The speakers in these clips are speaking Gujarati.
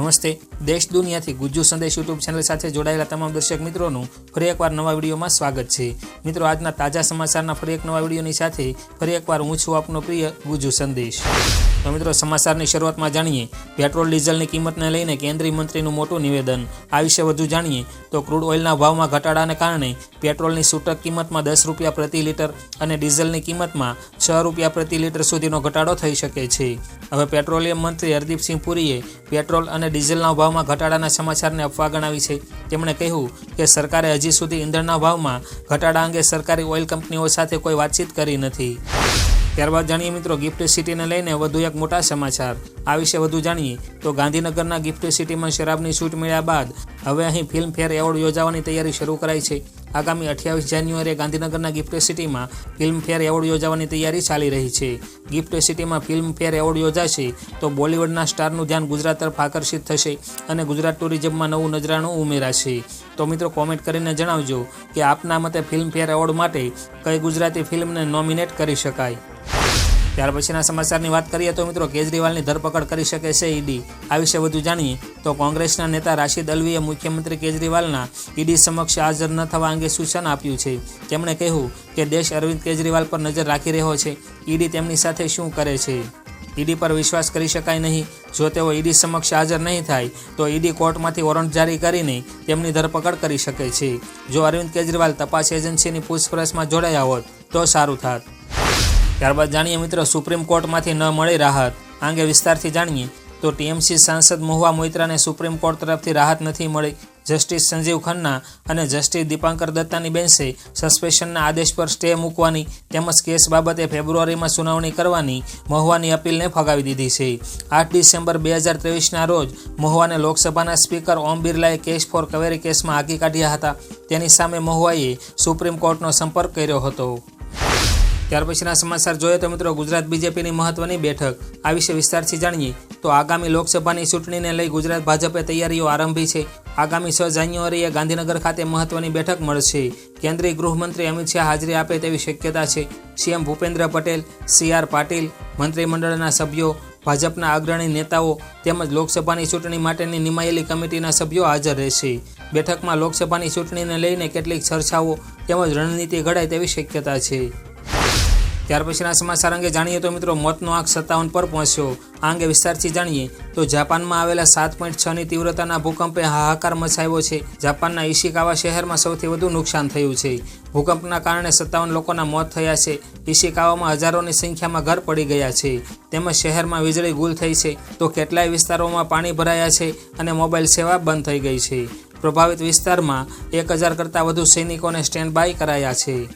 Namaste. દેશ દુનિયાથી ગુજ્જુ સંદેશ યુટ્યુબ ચેનલ સાથે જોડાયેલા તમામ દર્શક મિત્રોનું ફરી એકવાર નવા વિડીયોમાં સ્વાગત છે. મિત્રો, આજના તાજા સમાચારના ફરી એક નવા વિડીયોની સાથે ફરી એકવાર હું છું આપનો પ્રિય ગુજ્જુ સંદેશ. તો મિત્રો, સમાચારની શરૂઆતમાં જાણીએ, પેટ્રોલ ડીઝલની કિંમતને લઈને કેન્દ્રીય મંત્રીનું મોટું નિવેદન. આ વિશે વધુ જાણીએ, તો ક્રૂડ ઓઇલના ભાવમાં ઘટાડાને કારણે પેટ્રોલની છૂટક કિંમતમાં દસ રૂપિયા પ્રતિ લીટર અને ડીઝલની કિંમતમાં છ રૂપિયા પ્રતિ લીટર સુધીનો ઘટાડો થઈ શકે છે. હવે પેટ્રોલિયમ મંત્રી હરદીપસિંહ પુરીએ પેટ્રોલ અને ડીઝલના ભાવમાં ઘટાડાના સમાચારને અફવા ગણાવી છે. તેમણે કહ્યું કે સરકારે હજી સુધી ઈંધણના ભાવમાં ઘટાડા અંગે સરકારી ઓઇલ કંપનીઓ સાથે કોઈ વાતચીત કરી નથી. ત્યારબાદ જાણીએ મિત્રો, ગિફ્ટ સિટીને લઈને વધુ એક મોટા સમાચાર. આ વિશે વધુ જાણીએ તો ગાંધીનગરના ગિફ્ટ સિટીમાં શરાબની છૂટ મળ્યા બાદ હવે અહીં ફિલ્મ ફેર એવોર્ડ યોજાવાની તૈયારી શરૂ કરાઈ છે. આગામી અઠ્યાવીસ જાન્યુઆરીએ ગાંધીનગરના ગિફ્ટ સિટીમાં ફિલ્મફેર એવોર્ડ યોજાવાની તૈયારી ચાલી રહી છે. ગિફ્ટ સિટીમાં ફિલ્મફેર એવોર્ડ યોજાશે તો બોલિવૂડના સ્ટારનું ધ્યાન ગુજરાત તરફ આકર્ષિત થશે અને ગુજરાત ટુરિઝમમાં નવું નજરાણું ઉમેરાશે. તો મિત્રો કોમેન્ટ કરીને જણાવજો કે આપના મતે ફિલ્મફેર એવોર્ડ માટે કઈ ગુજરાતી ફિલ્મને નોમિનેટ કરી શકાય? ત્યાર પછીના સમાચારની વાત કરીએ તો મિત્રો કેજરીવાલની ધરપકડ કરી શકે છે ઈડી. આ વિશે વધુ જાણીએ તો કોંગ્રેસના નેતા રાશિદ અલવીએ મુખ્યમંત્રી કેજરીવાલના ઈડી સમક્ષ હાજર ન થવા અંગે સૂચન આપ્યું છે. તેમણે કહ્યું કે દેશ અરવિંદ કેજરીવાલ પર નજર રાખી રહ્યો છે. ઈડી તેમની સાથે શું કરે છે? ઈડી પર વિશ્વાસ કરી શકાય નહીં. જો તેઓ ઈડી સમક્ષ હાજર નહીં થાય, તો ઈડી કોર્ટમાંથી વોરંટ જારી કરીને તેમની ધરપકડ કરી શકે છે. જો અરવિંદ કેજરીવાલ તપાસ એજન્સીની પૂછપરછમાં જોડાયા હોત, તો સારું થાત. ત્યારબાદ જાણીએ મિત્રો, સુપ્રીમ કોર્ટમાંથી ન મળી રાહત. આ અંગે વિસ્તારથી જાણીએ તો ટીએમસી સાંસદ મહુવા મોઇત્રાને સુપ્રીમ કોર્ટ તરફથી રાહત નથી મળી. જસ્ટિસ સંજીવ ખન્ના અને જસ્ટિસ દીપાંકર દત્તાની બેન્ચે સસ્પેન્શનના આદેશ પર સ્ટે મૂકવાની તેમજ કેસ બાબતે ફેબ્રુઆરીમાં સુનાવણી કરવાની મહુવાની અપીલને ફગાવી દીધી છે. આઠ ડિસેમ્બર બે હજાર ત્રેવીસના રોજ મહુવાને લોકસભાના સ્પીકર ઓમ બિરલાએ કેસ ફોર કવેરી કેસમાં હાકી કાઢ્યા હતા. તેની સામે મહુવાએ સુપ્રીમ કોર્ટનો સંપર્ક કર્યો હતો. ત્યાર પછીના સમાચાર જોઈએ તો મિત્રો ગુજરાત બીજેપીની મહત્વની બેઠક. આ વિશે વિસ્તારથી જાણીએ તો આગામી લોકસભાની ચૂંટણીને લઈ ગુજરાત ભાજપે તૈયારીઓ આરંભી છે. આગામી છ જાન્યુઆરીએ ગાંધીનગર ખાતે મહત્વની બેઠક મળશે. કેન્દ્રીય ગૃહમંત્રી અમિત શાહ હાજરી આપે તેવી શક્યતા છે. CM Bhupendra Patel, C R Patil, મંત્રીમંડળના સભ્યો, ભાજપના અગ્રણી નેતાઓ તેમજ લોકસભાની ચૂંટણી માટેની નિમાયેલી કમિટીના સભ્યો હાજર રહેશે. બેઠકમાં લોકસભાની ચૂંટણીને લઈને કેટલીક ચર્ચાઓ તેમજ રણનીતિ ઘડાય તેવી શક્યતા છે. ત્યાર પછીના સમાચાર અંગે જાણીએ તો મિત્રો મોતનો આંક સત્તાવન પર પહોંચ્યો. આ અંગે વિસ્તારથી જાણીએ તો જાપાનમાં આવેલા સાત પોઈન્ટ છની તીવ્રતાના ભૂકંપે હાહાકાર મચાવ્યો છે. જાપાનના ઈશિકાવા શહેરમાં સૌથી વધુ નુકસાન થયું છે. ભૂકંપના કારણે સત્તાવન લોકોના મોત થયા છે. ઈશિકાવામાં હજારોની સંખ્યામાં ઘર પડી ગયા છે. તેમજ શહેરમાં વીજળી ગુલ થઈ છે. તો કેટલાય વિસ્તારોમાં પાણી ભરાયા છે અને મોબાઈલ સેવા બંધ થઈ ગઈ છે. પ્રભાવિત વિસ્તારમાં એક હજાર કરતાં વધુ સૈનિકોને સ્ટેન્ડ બાય કરાયા છે.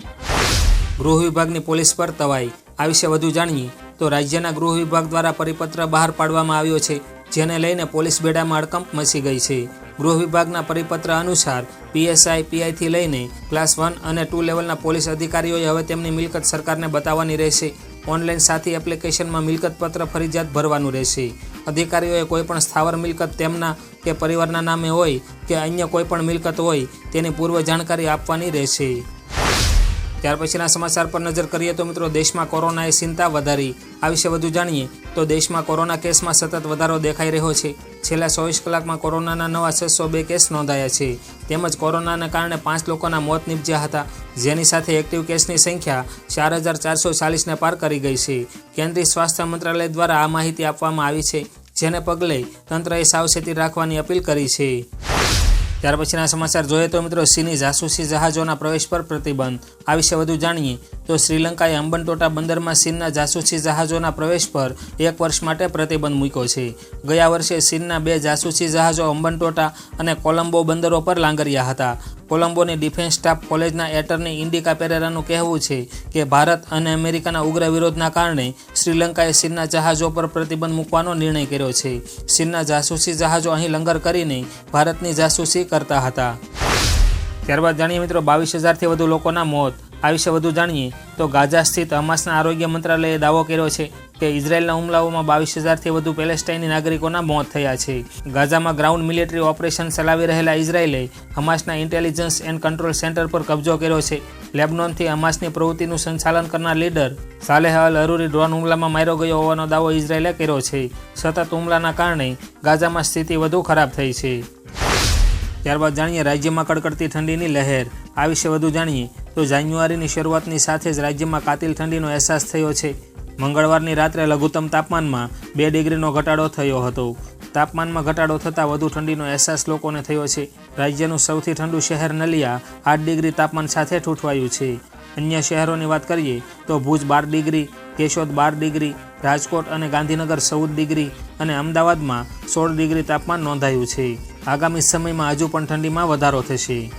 ગૃહ વિભાગની પોલીસ પર તવાઈ. આ વિશે વધુ જાણીએ તો રાજ્યના ગૃહ વિભાગ દ્વારા પરિપત્ર બહાર પાડવામાં આવ્યો છે, જેને લઈને પોલીસ બેડામાં અડકંપ મચી ગઈ છે. ગૃહ વિભાગના પરિપત્ર અનુસાર, પીએસઆઈ પીઆઈથી લઈને ક્લાસ વન અને ટુ લેવલના પોલીસ અધિકારીઓએ હવે તેમની મિલકત સરકારને બતાવવાની રહેશે. ઓનલાઈન સાથી એપ્લિકેશનમાં મિલકત પત્ર ફરજિયાત ભરવાનું રહેશે. અધિકારીઓએ કોઈપણ સ્થાવર મિલકત તેમના કે પરિવારના નામે હોય કે અન્ય કોઈપણ મિલકત હોય તેની પૂર્વ જાણકારી આપવાની રહેશે. ત્યાર પછીના સમાચાર પર નજર કરીએ તો મિત્રો દેશમાં કોરોનાએ ચિંતા વધારી. આ વિશે વધુ જાણીએ તો દેશમાં કોરોના કેસમાં સતત વધારો દેખાઈ રહ્યો છે. છેલ્લા ચોવીસ કલાકમાં કોરોનાના નવા છસો બે કેસ નોંધાયા છે. તેમજ કોરોનાના કારણે પાંચ લોકોના મોત નીપજ્યા હતા. જેની સાથે એક્ટિવ કેસની સંખ્યા ચાર હજાર ચારસો ચાલીસને પાર કરી ગઈ છે. કેન્દ્રીય સ્વાસ્થ્ય મંત્રાલય દ્વારા આ માહિતી આપવામાં આવી છે. જેને પગલે તંત્રએ સાવચેતી રાખવાની અપીલ કરી છે. ત્યાર પછીના સમાચાર જોઈએ તો મિત્રો ચીની જાસૂસી જહાજોના પ્રવેશ પર પ્રતિબંધ. આ વિશે વધુ જાણીએ તો શ્રીલંકાએ અંબનટોટા બંદરમાં ચીનના જાસૂસી જહાજોના પ્રવેશ પર એક વર્ષ માટે પ્રતિબંધ મૂક્યો છે. ગયા વર્ષે ચીનના બે જાસૂસી જહાજો અંબનટોટા અને કોલંબો બંદરો પર લાંગર્યા હતા. કોલંબોની ડિફેન્સ સ્ટાફ કોલેજના એટર્ની ઇન્ડિકા પેરેરાનું કહેવું છે કે ભારત અને અમેરિકાના ઉગ્ર વિરોધના કારણે શ્રીલંકાએ ચીનના જહાજો પર પ્રતિબંધ મૂકવાનો નિર્ણય કર્યો છે. ચીનના જાસૂસી જહાજો અહીં લંગર કરીને ભારતની જાસૂસી કરતા હતા. ત્યારબાદ જાણીએ મિત્રો, બાવીસ હજારથી વધુ લોકોના મોત. આ વિશે વધુ જાણીએ તો ગાઝા સ્થિત હમાસના આરોગ્ય મંત્રાલયે દાવો કર્યો છે કે ઇઝરાયેલના હુમલાઓમાં બાવીસ હજારથી વધુ પેલેસ્ટાઈની નાગરિકોના મોત થયા છે. ગાઝામાં ગ્રાઉન્ડ મિલિટરી ઓપરેશન ચલાવી રહેલા ઇઝરાયેલે હમાસના ઇન્ટેલિજન્સ એન્ડ કંટ્રોલ સેન્ટર પર કબજો કર્યો છે. લેબનોનથી હમાસની પ્રવૃત્તિનું સંચાલન કરનાર leader Saleh al Arouri drone હુમલામાં માર્યો ગયો હોવાનો દાવો ઇઝરાયેલે કર્યો છે. સતત હુમલાના કારણે ગાઝામાં સ્થિતિ વધુ ખરાબ થઈ છે. ત્યારબાદ જાણીએ રાજ્યમાં કડકડતી ઠંડીની લહેર. આ વિશે વધુ જાણીએ તો જાન્યુઆરીની શરૂઆતની સાથે જ રાજ્યમાં કાતિલ ઠંડીનો અહેસાસ થયો છે. મંગળવારની રાત્રે લઘુત્તમ તાપમાનમાં બે ડિગ્રીનો ઘટાડો થયો હતો. તાપમાનમાં ઘટાડો થતાં વધુ ઠંડીનો અહેસાસ લોકોને થયો છે. રાજ્યનું સૌથી ઠંડુ શહેર નલિયા આઠ ડિગ્રી તાપમાન સાથે ઠૂંઠવાયું છે. અન્ય શહેરોની વાત કરીએ તો ભુજ બાર ડિગ્રી, કેશોદ બાર ડિગ્રી, રાજકોટ અને ગાંધીનગર ચૌદ ડિગ્રી અને અમદાવાદમાં સોળ ડિગ્રી તાપમાન નોંધાયું છે. આગામી સમયમાં હજુ પણ ઠંડીમાં વધારો થશે.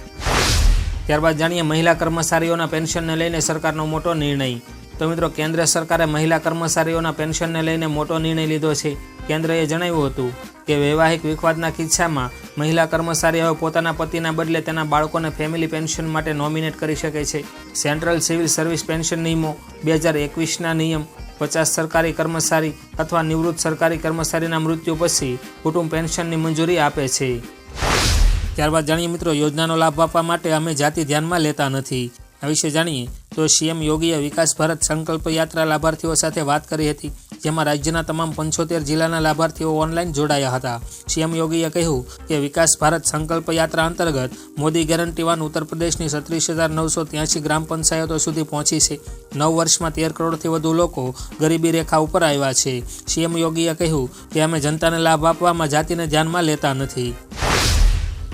ત્યારબાદ જાણીએ મહિલા કર્મચારીઓના પેન્શનને લઈને સરકારનો મોટો નિર્ણય. તો મિત્રો, કેન્દ્ર સરકારે મહિલા કર્મચારીઓના પેન્શનને લઈને મોટો નિર્ણય લીધો છે. કેન્દ્રએ જણાવ્યું હતું કે, વૈવાહિક વિખવાદના કિસ્સામાં મહિલા કર્મચારીઓ પોતાના પતિના બદલે તેના બાળકોને ફેમિલી પેન્શન માટે નોમિનેટ કરી શકે છે. સેન્ટ્રલ સિવિલ સર્વિસ પેન્શન નિયમો બે હજાર એકવીસના નિયમ, પચાસ સરકારી કર્મચારી અથવા નિવૃત્ત સરકારી કર્મચારીના મૃત્યુ પછી કુટુંબ પેન્શનની મંજૂરી આપે છે. ત્યારબાદ જાણીએ મિત્રો, યોજનાનો લાભ આપવા માટે અમે જાતિ ધ્યાનમાં લેતા નથી. આ વિશે જાણીએ તો સીએમ યોગીએ વિકાસ ભારત સંકલ્પ યાત્રા લાભાર્થીઓ સાથે વાત કરી હતી, જેમાં રાજ્યના તમામ પંચોતેર જિલ્લાના લાભાર્થીઓ ઓનલાઈન જોડાયા હતા. સીએમ યોગીએ કહ્યું કે વિકાસ ભારત સંકલ્પ યાત્રા અંતર્ગત મોદી ગેરંટી વન ઉત્તર પ્રદેશની સત્રીસ હજાર નવસો ત્યાંસી ગ્રામ પંચાયતો સુધી પહોંચી છે. નવ વર્ષમાં તેર કરોડથી વધુ લોકો ગરીબી રેખા ઉપર આવ્યા છે. સીએમ યોગીએ કહ્યું કે અમે જનતાને લાભ આપવામાં જાતિને ધ્યાનમાં લેતા નથી.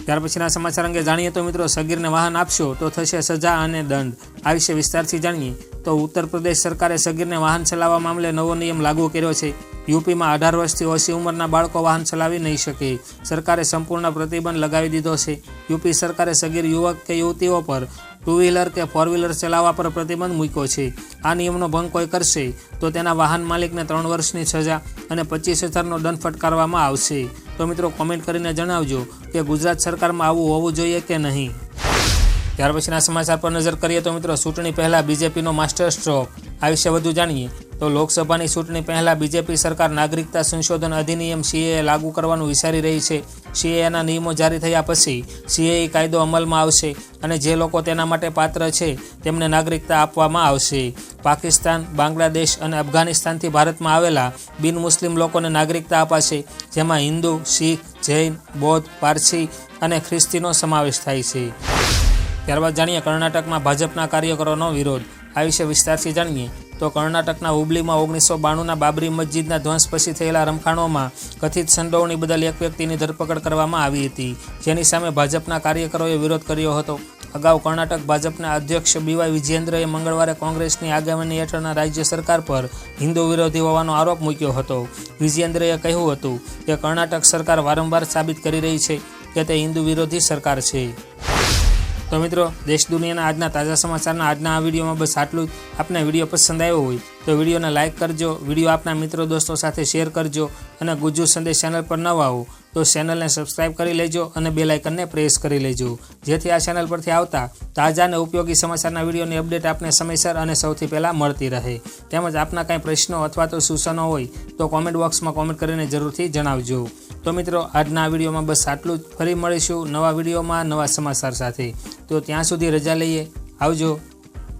ત્યાર પછીના સમાચાર અંગે જાણીએ તો મિત્રો સગીરને વાહન આપશો તો થશે સજા અને દંડ. આ વિશે વિસ્તારથી જાણીએ તો ઉત્તર પ્રદેશ સરકારે સગીરને વાહન ચલાવવા મામલે નવો નિયમ લાગુ કર્યો છે. યુપીમાં અઢાર વર્ષથી ઓછી ઉંમરના બાળકો વાહન ચલાવી નહીં શકે. સરકારે સંપૂર્ણ પ્રતિબંધ લગાવી દીધો છે. યુપી સરકારે સગીર યુવક કે યુવતીઓ પર ટુ વ્હીલર કે ફોર વ્હીલર ચલાવવા પર પ્રતિબંધ મૂક્યો છે. આ નિયમનો ભંગ કોઈ કરશે તો તેના વાહન માલિકને ત્રણ વર્ષની સજા અને પચીસ હજારનો દંડ ફટકારવામાં આવશે. તો મિત્રો કોમેન્ટ કરીને જણાવજો કે ગુજરાત સરકારમાં આવું હોવું જોઈએ કે નહીં? ત્યાર પછીના સમાચાર પર નજર કરીએ તો મિત્રો ચૂંટણી પહેલાં બીજેપીનો માસ્ટર સ્ટ્રોક આ વિશે વધુ જાણીએ. તો લોકસભાની ચૂંટણી પહેલાં બીજેપી સરકાર નાગરિકતા સંશોધન અધિનિયમ સીએએ લાગુ કરવાનું વિચારી રહી છે. સીએના નિયમો જારી થયા પછી સીએએ કાયદો અમલમાં આવશે અને જે લોકો તેના માટે પાત્ર છે તેમને નાગરિકતા આપવામાં આવશે. પાકિસ્તાન, બાંગ્લાદેશ અને અફઘાનિસ્તાનથી ભારતમાં આવેલા બિન મુસ્લિમ લોકોને નાગરિકતા અપાશે, જેમાં હિન્દુ, શીખ, જૈન, બૌદ્ધ, પારસી અને ખ્રિસ્તીનો સમાવેશ થાય છે. ત્યારબાદ જાણીએ કર્ણાટકમાં ભાજપના કાર્યકરોનો વિરોધ. આ વિશે વિસ્તારથી જાણીએ તો કર્ણાટકના હુબલીમાં ઓગણીસો બાણુંના બાબરી મસ્જિદના ધ્વંસ પછી થયેલા રમખાણોમાં કથિત સંડોવણી બદલ એક વ્યક્તિની ધરપકડ કરવામાં આવી હતી. જેની સામે ભાજપના કાર્યકરોએ વિરોધ કર્યો હતો. અગાઉ કર્ણાટક ભાજપના અધ્યક્ષ બીવાય વિજેન્દ્રએ મંગળવારે કોંગ્રેસની આગેવાની હેઠળના રાજ્ય સરકાર પર હિન્દુ વિરોધી હોવાનો આરોપ મૂક્યો હતો. વિજેન્દ્રએ કહ્યું હતું કે કર્ણાટક સરકાર વારંવાર સાબિત કરી રહી છે કે તે હિન્દુ વિરોધી સરકાર છે. તો મિત્રો, દેશ દુનિયાના આજના તાજા સમાચારના આજના આ વિડીયોમાં બસ આટલું જ. આપને વીડિયો પસંદ આવ્યો હોય તો વિડીયોને લાઇક કરજો, વીડિયો આપના મિત્રો દોસ્તો સાથે શેર કરજો અને ગુજ્જુ સંદેશ ચેનલ પર નવા આવો તો ચેનલને સબસ્ક્રાઇબ કરી લેજો અને બે લાઇકનને પ્રેસ કરી લેજો. જેથી આ ચેનલ પરથી આવતા તાજા અને ઉપયોગી સમાચારના વિડીયોની અપડેટ આપને સમયસર અને સૌથી પહેલાં મળતી રહે. તેમજ આપના કાંઈ પ્રશ્નો અથવા તો સૂચનો હોય તો કોમેન્ટ બોક્સમાં કોમેન્ટ કરીને જરૂરથી જણાવજો. તો મિત્રો, આજના વિડીયોમાં બસ આટલું જ. ફરી મળીશું નવા વિડીયોમાં નવા સમાચાર સાથે. તો ત્યાં સુધી રજા લઈએ. આવજો.